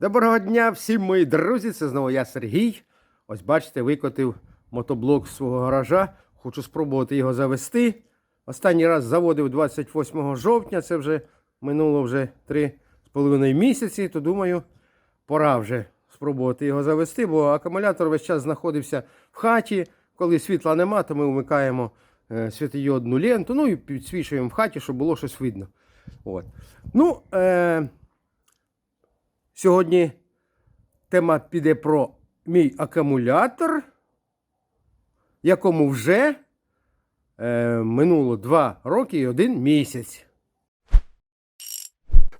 Доброго дня всім мої друзі! Це знову я Сергій. Ось бачите, викотив мотоблок з свого гаража. Хочу спробувати його завести. Останній раз заводив 28 жовтня, це вже минуло вже 3,5 місяці, то думаю, пора вже спробувати його завести, бо акумулятор весь час знаходився в хаті. Коли світла нема, то ми вмикаємо е, світодіодну ленту, ну і підсвічуємо в хаті, щоб було щось видно. От. Ну, е, Сьогодні тема піде про мій акумулятор, якому вже е, минуло 2 роки і 1 місяць.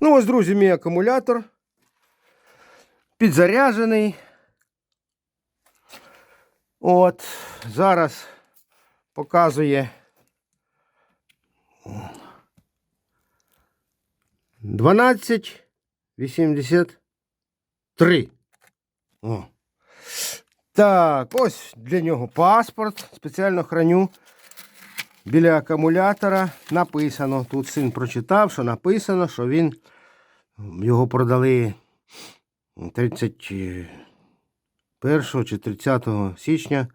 Ну, ось, друзі, мій акумулятор підзаряджений. От, зараз показує 12 83. О. Так, ось для нього паспорт. Спеціально храню біля акумулятора. Написано. Тут син прочитав, що написано, що він його продали 31 чи 30 січня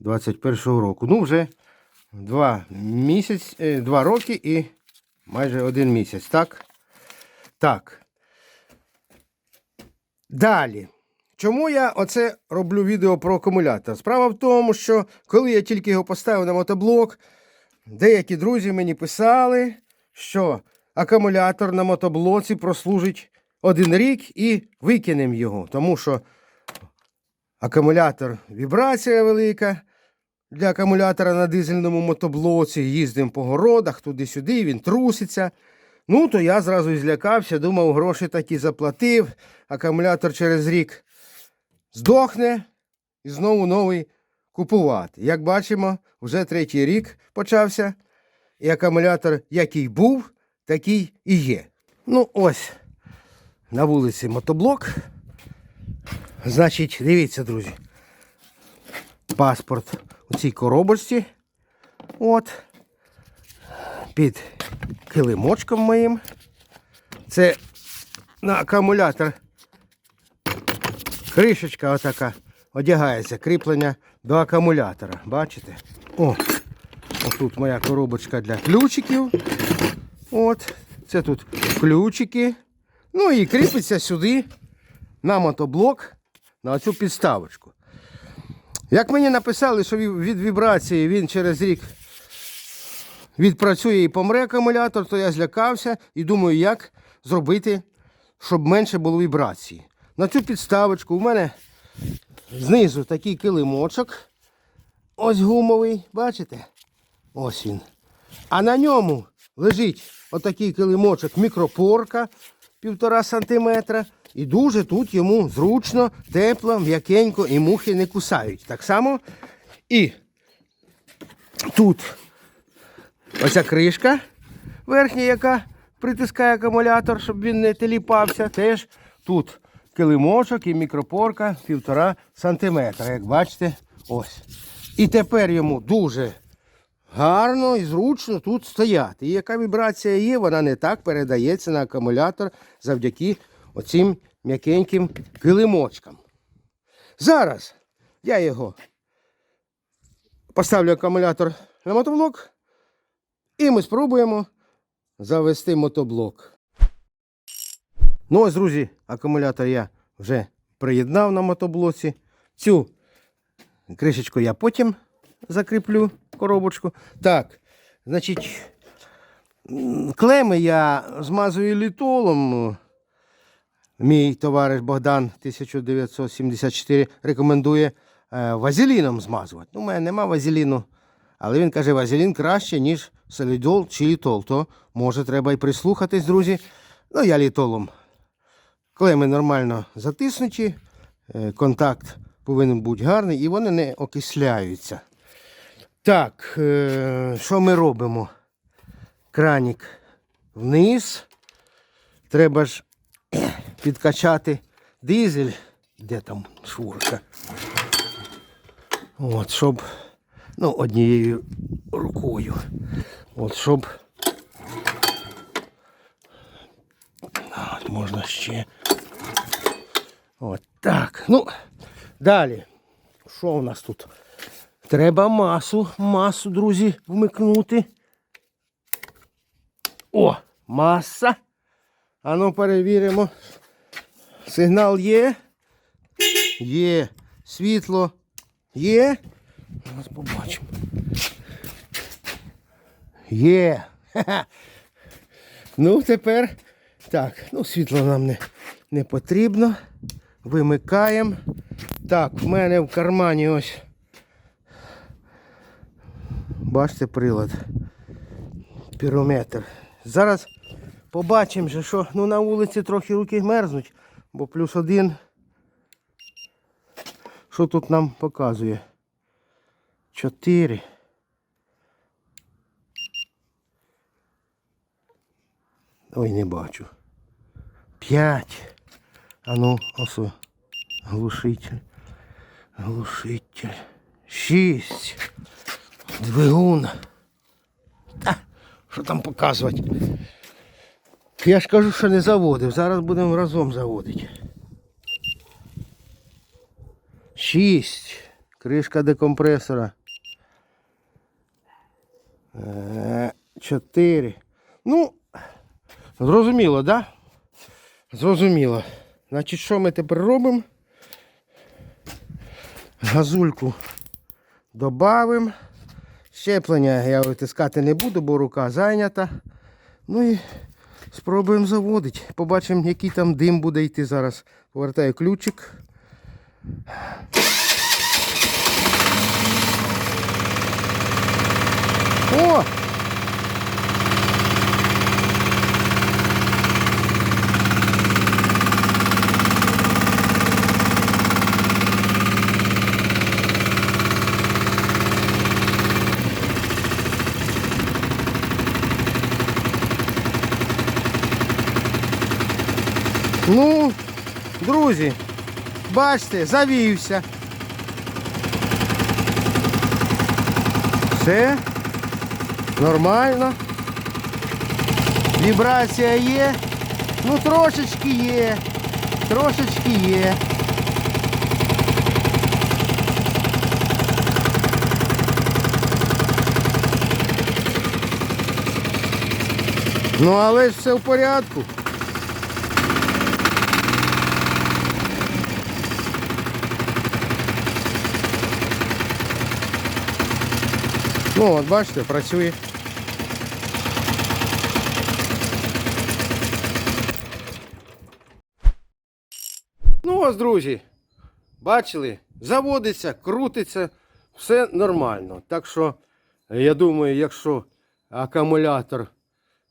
21 року. Ну, вже два місяць, е, два роки і майже один місяць, так? Так. Далі. Чому я оце роблю відео про акумулятор? Справа в тому, що коли я тільки його поставив на мотоблок, деякі друзі мені писали, що акумулятор на мотоблоці прослужить один рік і викинемо його. Тому що акумулятор вібрація велика. Для акумулятора на дизельному мотоблоці їздимо по городах, туди-сюди, він труситься. Ну, то я зразу злякався, думав, гроші такі заплатив, акумулятор через рік здохне і знову новий купувати. Як бачимо, вже третій рік почався, і акумулятор, який був, такий і є. Ну, ось на вулиці мотоблок. Значить, дивіться, друзі. Паспорт у цій коробочці. От. Під килимочком моїм. Це на акумулятор. Кришечка отака одягається, кріплення до акумулятора. Бачите? О, тут моя коробочка для ключиків. От, це тут ключики. Ну і кріпиться сюди на мотоблок на цю підставочку. Як мені написали, що від вібрації він через рік відпрацює і помре акумулятор, то я злякався і думаю, як зробити, щоб менше було вібрації. На цю підставочку у мене знизу такий килимочок. Ось гумовий, бачите? Ось він. А на ньому лежить отакий килимочок мікропорка півтора сантиметра. І дуже тут йому зручно, тепло, м'якенько і мухи не кусають. Так само і тут Оця кришка верхня, яка притискає акумулятор, щоб він не теліпався. Теж тут килимочок і мікропорка півтора сантиметра. Як бачите, ось. І тепер йому дуже гарно і зручно тут стояти. І яка вібрація є, вона не так передається на акумулятор завдяки оцим м'якеньким килимочкам. Зараз я його поставлю акумулятор на мотоблок. І ми спробуємо завести мотоблок. Ну ось, друзі, акумулятор я вже приєднав на мотоблоці. Цю кришечку я потім закріплю коробочку. Так, значить, клеми я змазую літолом. Мій товариш Богдан 1974 рекомендує е, вазеліном змазувати. У мене нема вазеліну. Але він каже, вазелін краще, ніж солідол чи літол. То може треба і прислухатись, друзі. Ну, я літолом. Клеми нормально затиснуті, е, контакт повинен бути гарний і вони не окисляються. Так, е, що ми робимо? Кранік вниз. Треба ж підкачати дизель. Де там швурка? От, щоб ну, однією рукою. От, щоб. От, можна ще. От так. Ну, далі. Що у нас тут? Треба масу, масу, друзі, вмикнути. О, маса. Ану перевіримо. Сигнал є. Є. Світло є. Зараз побачимо. Є. Ну, тепер так, ну світло нам не, не потрібно. Вимикаємо. Так, в мене в кармані ось. Бачите прилад. Пірометр. Зараз побачимо, що ну, на вулиці трохи руки мерзнуть, бо плюс один. Що тут нам показує? Чотири. Ой, не бачу. П'ять. А ну, осо. Глушитель. Глушитель. Шість. Двигун. Та, що там показувати? Я ж кажу, що не заводив. Зараз будемо разом заводити. Шість. Кришка декомпресора. Е, Чотири. Ну, зрозуміло, да? Зрозуміло. Значить, що ми тепер робимо? Газульку додамо. Щеплення я витискати не буду, бо рука зайнята. Ну і спробуємо заводити. Побачимо, який там дим буде йти зараз. Повертаю ключик. О! Ну, друзі, бачите, завівся. Все. Нормально. Вібрація є. Ну трошечки є. Трошечки є. Ну але ж все в порядку. Ну, от бачите, працює. Ну ось, друзі, бачили, заводиться, крутиться, все нормально. Так що, я думаю, якщо акумулятор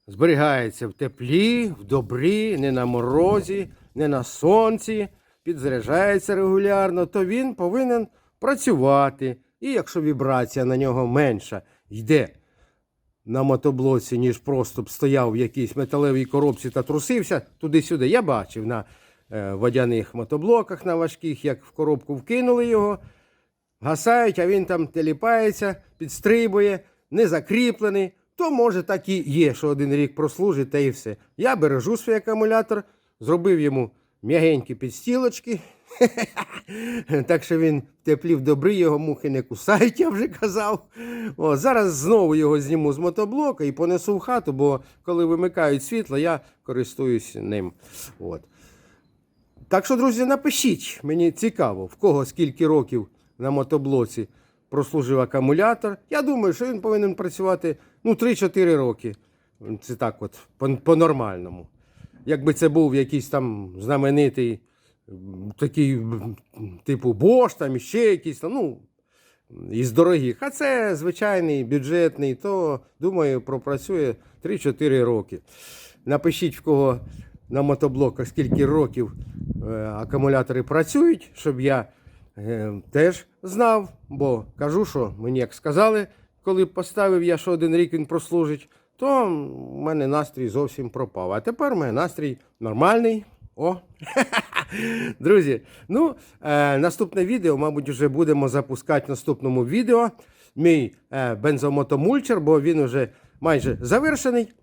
зберігається в теплі, в добрі, не на морозі, не на сонці, підзаряджається регулярно, то він повинен працювати. І якщо вібрація на нього менша йде на мотоблоці, ніж просто б стояв в якійсь металевій коробці та трусився туди-сюди. Я бачив на е, водяних мотоблоках на важких, як в коробку вкинули його, гасають, а він там теліпається, підстрибує, не закріплений. То може так і є, що один рік прослужить та і все. Я бережу свій акумулятор, зробив йому м'ягенькі підстілочки. Так що він в теплі в добрі, його мухи не кусають, я вже казав. О, зараз знову його зніму з мотоблока і понесу в хату, бо коли вимикають світло, я користуюсь ним. От. Так що, друзі, напишіть, мені цікаво, в кого скільки років на мотоблоці прослужив акумулятор. Я думаю, що він повинен працювати ну, 3-4 роки. Це так от, по- по-нормальному. Якби це був якийсь там знаменитий такий, типу Bosch, там іще якийсь там, ну, із дорогих. А це звичайний бюджетний, то, думаю, пропрацює 3-4 роки. Напишіть, в кого на мотоблоках скільки років е, акумулятори працюють, щоб я е, теж знав, бо кажу, що мені як сказали, коли поставив я, що один рік він прослужить, то в мене настрій зовсім пропав. А тепер у мене настрій нормальний. О! Друзі, ну, е, наступне відео, мабуть, вже будемо запускати в наступному відео. Мій е, бензомотомульчер, бо він вже майже завершений.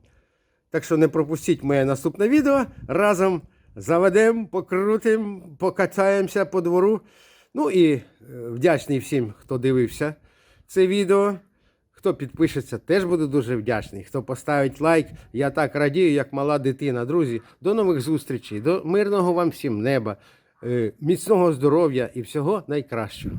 Так що не пропустіть моє наступне відео разом заведемо, покрутимо, покатаємося по двору. Ну і е, вдячний всім, хто дивився це відео. Хто підпишеться, теж буду дуже вдячний. Хто поставить лайк, я так радію, як мала дитина. Друзі, до нових зустрічей, до мирного вам всім неба, е, міцного здоров'я і всього найкращого.